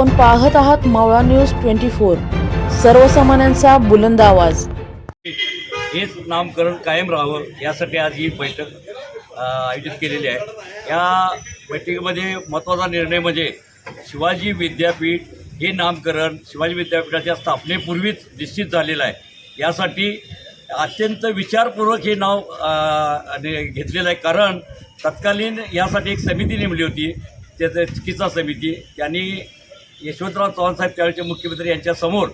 आपण पाहत आहात मावळा न्यूज ट्वेंटी फोर. सर्वसामान्यांचा बुलंद आवाज. हेच नामकरण कायम राहावं यासाठी आज ही बैठक आयोजित केलेली आहे. या बैठकीमध्ये महत्त्वाचा निर्णय म्हणजे शिवाजी विद्यापीठ हे नामकरण शिवाजी विद्यापीठाच्या स्थापनेपूर्वीच निश्चित झालेलं आहे. यासाठी अत्यंत विचारपूर्वक हे नाव घेतलेलं आहे. कारण तत्कालीन यासाठी एक समिती नेमली होती त्याचं चिकित्सा समिती त्यांनी यशवंतराव चव्हाण साहेब त्यावेळेचे मुख्यमंत्री यांच्यासमोर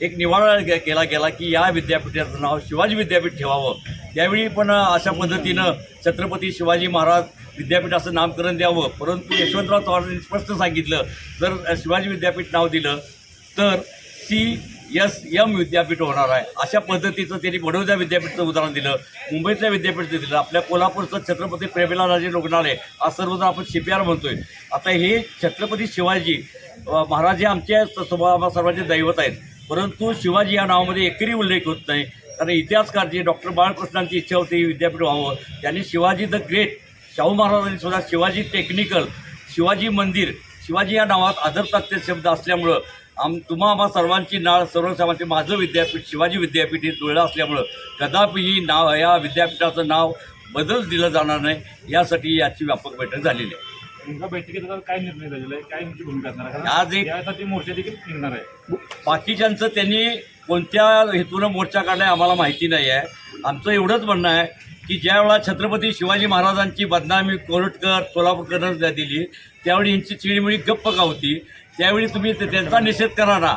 एक निवाडा गे- केला गेला की या विद्यापीठाचं नाव शिवाजी विद्यापीठ ठेवावं. त्यावेळी पण अशा पद्धतीनं छत्रपती शिवाजी महाराज विद्यापीठ असं नामकरण द्यावं. परंतु यशवंतराव चव्हाणांनी स्पष्ट सांगितलं जर शिवाजी विद्यापीठ नाव दिलं तर सी एस एम विद्यापीठ होणार आहे. अशा पद्धतीचं त्यांनी बडोदा विद्यापीठचं उदाहरण दिलं मुंबईतल्या विद्यापीठचं दिलं. आपल्या कोल्हापूरचं छत्रपती प्रेमलाराजे रुग्णालय आज सर्वजण आपण सी पी आर म्हणतोय. आता हे छत्रपती शिवाजी महाराज हे आमच्या स्वभावा सर्वांचे दैवत आहेत. परंतु शिवाजी या नावामध्ये एकरी उल्लेख होत नाही. कारण इतिहासकार जे डॉक्टर बाळकृष्णांची इच्छा होती विद्यापीठ व्हावं. त्यांनी शिवाजी द ग्रेट शाहू महाराजांनी सुद्धा शिवाजी टेक्निकल शिवाजी मंदिर शिवाजी या नावात आदरप्राप्त शब्द असल्यामुळं आम तुम्हा आम्हा सर्वांची नाळ सर्वसामांचे माझं विद्यापीठ शिवाजी विद्यापीठ हे जुळलं असल्यामुळं कदापि ही नाव या विद्यापीठाचं नाव बदल दिलं जाणार नाही. यासाठी याची व्यापक बैठक झालेली आहे. नेमका बैठकीत आता काय निर्णय झालेला आहे? काय तुमची भूमिका असणार आहे? आज कारण एक- यासाठी मोर्चा देखील निघणार आहे. बाकीच्यांचं त्यांनी कोणत्या हेतूनं मोर्चा काढलाय आम्हाला माहिती नाही आहे. आमचं एवढंच म्हणणं आहे की ज्या वेळा छत्रपती शिवाजी महाराजांची बदनामी कोरटकर सोलापूरकरनं दिली त्यावेळी यांची चिडीमिडी गप्प का होती? त्यावेळी तुम्ही ते- त्यांचा निषेध करा ना.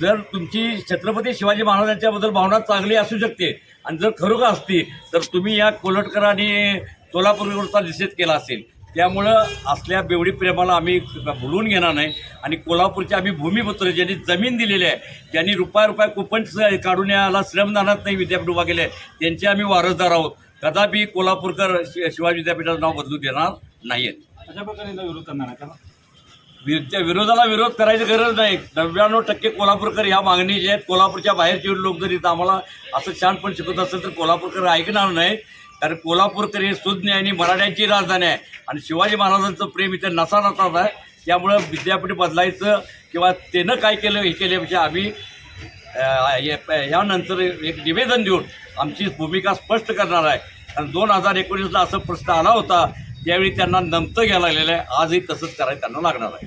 जर तुमची छत्रपती शिवाजी महाराजांच्याबद्दल भावना चांगली असू शकते आणि जर खरोखर असती तर तुम्ही या कोलटकर आणि सोलापूरवरचा निषेध केला असेल. त्यामुळं असल्या बेवडी प्रेमाला आम्ही भुलून घेणार नाही. आणि कोल्हापूरचे आम्ही भूमिपुत्र ज्यांनी जमीन दिलेली आहे ज्यांनी रुपया रुपया कुपन काढून याला श्रमदानात नाही विद्यापीठ उभा केले त्यांचे आम्ही वारसदार आहोत. कदापि कोल्हापूरकर शिवाजी विद्यापीठाचं नाव बदलू देणार नाहीत अशा प्रकारे विरोध करणार विरुद्ध विरोधाला विरोध करायची गरज नाही. नव्याण्णव टक्के कोल्हापूरकर ह्या मागणीचे आहेत. कोल्हापूरच्या बाहेरचे लोक जर इथं आम्हाला असं छानपण शिकवत असेल तर कोल्हापूरकर ऐकणार नाही कारण कोल्हापूरकर हे सुज्ञ आणि मराठ्यांची राजधानी आहे. आणि शिवाजी महाराजांचं प्रेम इथे नसा नसाच आहे. त्यामुळं विद्यापीठ बदलायचं किंवा त्यानं काय केलं हे केल्यापेक्षा आम्ही अ, यानंतर एक निवेदन देऊन आमची भूमिका स्पष्ट करणार आहे. कारण दोन हजार एकोणीसला असं प्रश्न आला होता त्यावेळी त्यांना नमतं घ्यायला लागलेलं आहे. आजही तसंच करायला त्यांना लागणार आहे.